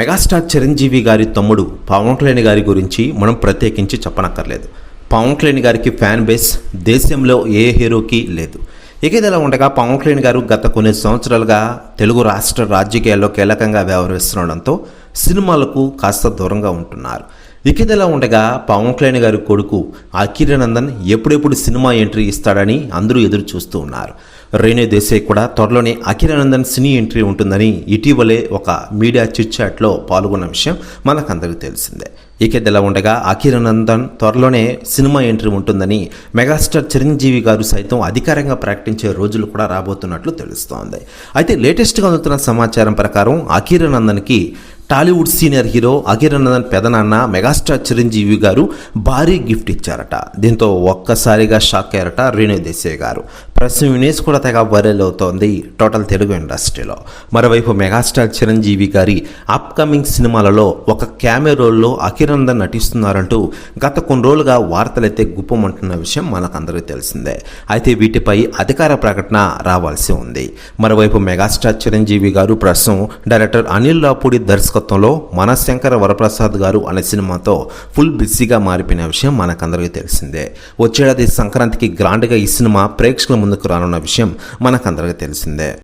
Megastar Chiranjeevi గారి తమ్ముడు పవన్ కళ్యాణ్ గారి గురించి మనం ప్రత్యేకించి చెప్పనక్కర్లేదు. పవన్ కళ్యాణ్ గారికి ఫ్యాన్ బేస్ దేశంలో ఏ హీరోకి లేదు. ఇక ఇదిలా ఉండగా పవన్ కళ్యాణ్ గారు గత కొన్ని సంవత్సరాలుగా తెలుగు రాష్ట్ర రాజకీయాల్లో కీలకంగా వ్యవహరిస్తుండడంతో సినిమాలకు కాస్త దూరంగా ఉంటున్నారు. ఇకిదలా ఉండగా పవన్ కళ్యాణ్ గారి కొడుకు అఖిరానందన్ ఎప్పుడెప్పుడు సినిమా ఎంట్రీ ఇస్తాడని అందరూ ఎదురు చూస్తూ ఉన్నారు. రేణు దేశాయ్ కూడా త్వరలోనే అఖిరానందన్ సినీ ఎంట్రీ ఉంటుందని ఇటీవలే ఒక మీడియా చిట్చాట్లో పాల్గొన్న విషయం మనకందరికీ తెలిసిందే. ఇక ఉండగా అఖిరానందన్ త్వరలోనే సినిమా ఎంట్రీ ఉంటుందని మెగాస్టార్ చిరంజీవి గారు సైతం అధికారంగా ప్రకటించే రోజులు కూడా రాబోతున్నట్లు తెలుస్తోంది. అయితే లేటెస్ట్గా అందుతున్న సమాచారం ప్రకారం అఖిరానందన్కి టాలీవుడ్ సీనియర్ హీరో అఖిరనందన్ పెదనాన్న మెగాస్టార్ చిరంజీవి గారు భారీ గిఫ్ట్ ఇచ్చారట. దీంతో ఒక్కసారిగా షాక్ అయ్యారట రేణు దేశాయ్ గారు. ప్రస్తుతం న్యూస్ కూడా తెగ వైరల్ అవుతోంది టోటల్ తెలుగు ఇండస్ట్రీలో. మరోవైపు మెగాస్టార్ చిరంజీవి గారి అప్కమింగ్ సినిమాలలో ఒక క్యామెరోల్లో అఖిరందన్ నటిస్తున్నారంటూ గత కొన్ని రోజులుగా వార్తలైతే గుప్పమంటున్న విషయం మనకందరికీ తెలిసిందే. అయితే వీటిపై అధికార ప్రకటన రావాల్సి ఉంది. మరోవైపు మెగాస్టార్ చిరంజీవి గారు ప్రస్తుతం డైరెక్టర్ అనిల్ రాపూడి దర్శకత్వంలో మనశంకర వరప్రసాద్ గారు అనే సినిమాతో ఫుల్ బిజీగా మారిపోయిన విషయం మనకందరికీ తెలిసిందే. వచ్చేడాది సంక్రాంతికి గ్రాండ్గా ఈ సినిమా ప్రేక్షకుల ముందుకు రానున్న విషయం మనకందరికీ తెలిసిందే.